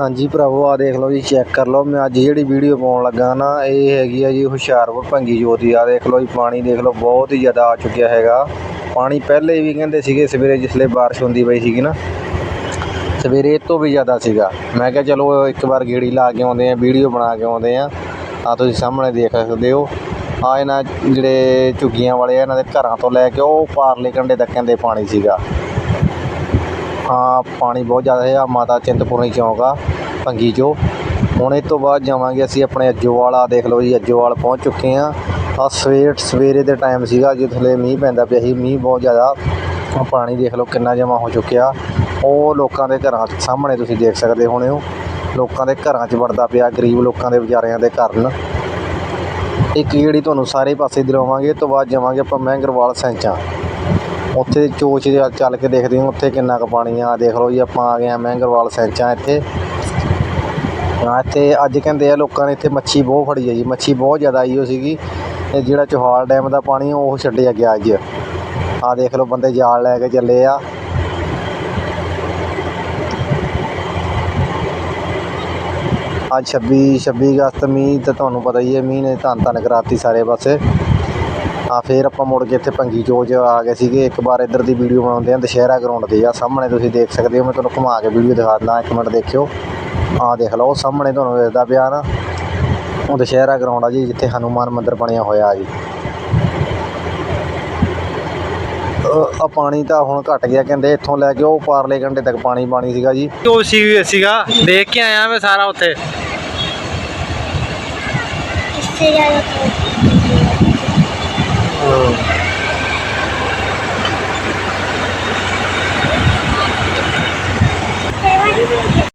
ਹਾਂਜੀ ਭਰਾਵੋ ਆ ਦੇਖ ਲਓ ਜੀ ਚੈੱਕ ਕਰ ਲਓ। ਮੈਂ ਅੱਜ ਜਿਹੜੀ ਵੀਡੀਓ ਪਾਉਣ ਲੱਗਾ ਨਾ, ਇਹ ਹੈਗੀ ਆ ਜੀ ਹੁਸ਼ਿਆਰਪੁਰ ਭੰਗੀ ਜੋਤੀ ਆ ਦੇਖ ਲਓ ਜੀ, ਪਾਣੀ ਦੇਖ ਲਓ, ਬਹੁਤ ਹੀ ਜ਼ਿਆਦਾ ਆ ਚੁੱਕਿਆ ਹੈਗਾ। ਪਾਣੀ ਪਹਿਲੇ ਵੀ ਕਹਿੰਦੇ ਸੀਗੇ ਸਵੇਰੇ, ਜਿਸਲੇ ਬਾਰਿਸ਼ ਹੁੰਦੀ ਪਈ ਸੀਗੀ ਨਾ, ਸਵੇਰੇ ਇਹ ਤੋਂ ਵੀ ਜ਼ਿਆਦਾ ਸੀਗਾ। ਮੈਂ ਕਿਹਾ ਚਲੋ, ਇੱਕ ਵਾਰ ਗੇੜੀ ਲਾ ਕੇ ਆਉਂਦੇ ਆ ਵੀਡੀਓ ਬਣਾ ਕੇ ਆਉਂਦੇ ਆ। ਆ ਤੁਸੀਂ ਸਾਹਮਣੇ ਦੇਖ ਸਕਦੇ ਹੋ। ਆ ਇਹਨਾਂ ਜਿਹੜੇ ਝੁੱਗੀਆਂ ਵਾਲੇ ਆ, ਇਹਨਾਂ ਦੇ ਘਰਾਂ ਤੋਂ ਲੈ ਕੇ ਉਹ ਪਾਰਲੇ ਕੰਡੇ ਤੱਕ ਕਹਿੰਦੇ ਪਾਣੀ ਸੀਗਾ। ਹਾਂ, ਪਾਣੀ ਬਹੁਤ ਜ਼ਿਆਦਾ ਹੈ। ਆ ਮਾਤਾ ਚਿੰਤਪੁਰਨੀ ਚੌਂਕ ਆ, ਭੰਗੀ ਚੋ ਹੁਣ ਇਹ ਤੋਂ ਬਾਅਦ ਜਾਵਾਂਗੇ ਅਸੀਂ ਆਪਣੇ ਅੱਜੋਵਾਲ। ਆ ਦੇਖ ਲਓ ਜੀ, ਅੱਜੋਵਾਲ ਪਹੁੰਚ ਚੁੱਕੇ ਆ ਆ ਸਵੇਰ ਸਵੇਰੇ ਦੇ ਟਾਈਮ ਸੀਗਾ ਜਿੱਥੇ ਮੀਂਹ ਪੈਂਦਾ ਪਿਆ ਸੀ, ਮੀਂਹ ਬਹੁਤ ਜ਼ਿਆਦਾ। ਪਾਣੀ ਦੇਖ ਲਓ ਕਿੰਨਾ ਜਮਾ ਹੋ ਚੁੱਕਿਆ। ਉਹ ਲੋਕਾਂ ਦੇ ਘਰਾਂ ਸਾਹਮਣੇ ਤੁਸੀਂ ਦੇਖ ਸਕਦੇ ਹੋਣੇ ਹੋ। ਲੋਕਾਂ ਦੇ ਘਰਾਂ 'ਚ ਵੜਦਾ ਪਿਆ, ਗਰੀਬ ਲੋਕਾਂ ਦੇ ਵਿਚਾਰਿਆਂ ਦੇ ਕਾਰਨ। ਇੱਕ ਜਿਹੜੀ ਤੁਹਾਨੂੰ ਸਾਰੇ ਪਾਸੇ ਦਿਲਾਵਾਂਗੇ ਇਹ ਤੋਂ ਬਾਅਦ ਜਾਵਾਂਗੇ ਆਪਾਂ ਮਹਿੰਗਰਵਾਲ ਸੈਂਚਾਂ। ਉੱਥੇ ਚੋਚ ਜਿਹਾ ਚੱਲ ਕੇ ਦੇਖਦੇ ਹਾਂ, ਉੱਥੇ ਕਿੰਨਾ ਕੁ ਪਾਣੀ ਆ। ਦੇਖ ਲਓ ਜੀ, ਆਪਾਂ ਆ ਗਏ ਆ ਮਹਿੰਗਰਵਾਲ ਸੈਂਚਾਂ ਇੱਥੇ ਆ ਇੱਥੇ। ਅੱਜ ਕਹਿੰਦੇ ਆ ਲੋਕਾਂ ਨੇ ਇੱਥੇ ਮੱਛੀ ਬਹੁਤ ਫੜੀ ਹੈ ਜੀ। ਮੱਛੀ ਬਹੁਤ ਜ਼ਿਆਦਾ ਆਈ ਹੋ ਸੀਗੀ। ਇਹ ਜਿਹੜਾ ਚੋਹਾਲ ਡੈਮ ਦਾ ਪਾਣੀ ਉਹ ਛੱਡਿਆ ਗਿਆ ਅੱਜ। ਆ ਦੇਖ ਲਓ, ਬੰਦੇ ਜਾਲ ਲੈ ਕੇ ਚੱਲੇ ਆ। ਅੱਜ 26 26 ਅਗਸਤ ਮੀਂਹ ਤੇ ਤੁਹਾਨੂੰ ਪਤਾ ਹੀ ਹੈ, ਮੀਂਹ ਨੇ ਧੰਨ ਧੰਨ ਕਰਾਤੀ ਸਾਰੇ ਪਾਸੇ। ਆ ਫੇਰ ਆਪਾਂ ਮੁੜ ਕੇ ਇੱਥੇ ਭੰਗੀ ਚੋਜ ਆ ਗਏ ਸੀਗੇ। ਇੱਕ ਵਾਰ ਇੱਧਰ ਦੀ ਵੀਡੀਓ ਬਣਾਉਂਦੇ ਆ ਦੁਸ਼ਹਿਰਾ ਗਰਾਊਂਡ ਦੀ ਆ। ਸਾਹਮਣੇ ਤੁਸੀਂ ਦੇਖ ਸਕਦੇ ਹੋ ਮੈਂ ਤੁਹਾਨੂੰ ਘੁਮਾ ਕੇ ਵੀਡੀਓ ਦਿਖਾ ਦਿੰਦਾ ਇੱਕ ਮਿੰਟ ਦੇਖਿਓ। ਆ ਦੇਖ ਲਓ ਸਾਹਮਣੇ ਤੁਹਾਨੂੰ ਦਿਖਦਾ ਪਿਆ ਉਹ ਦੁਸ਼ਹਿਰਾ ਗਰਾਊਂਡ ਆ ਜੀ ਜਿੱਥੇ ਹਨੂਮਾਨ ਮੰਦਿਰ ਬਣਿਆ ਹੋਇਆ ਆ ਜੀ ਆ ਪਾਣੀ ਤਾਂ ਹੁਣ ਘਟ ਗਿਆ ਕਹਿੰਦੇ ਇੱਥੋਂ ਲੈ ਕੇ ਉਹ ਪਾਰਲੇ ਘੰਟੇ ਤੱਕ ਪਾਣੀ ਪਾਣੀ ਸੀਗਾ ਜੀ। ਉਹ ਸੀ ਸੀਗਾ ਦੇਖ ਕੇ ਆਇਆ ਮੈਂ ਸਾਰਾ ਉੱਥੇ।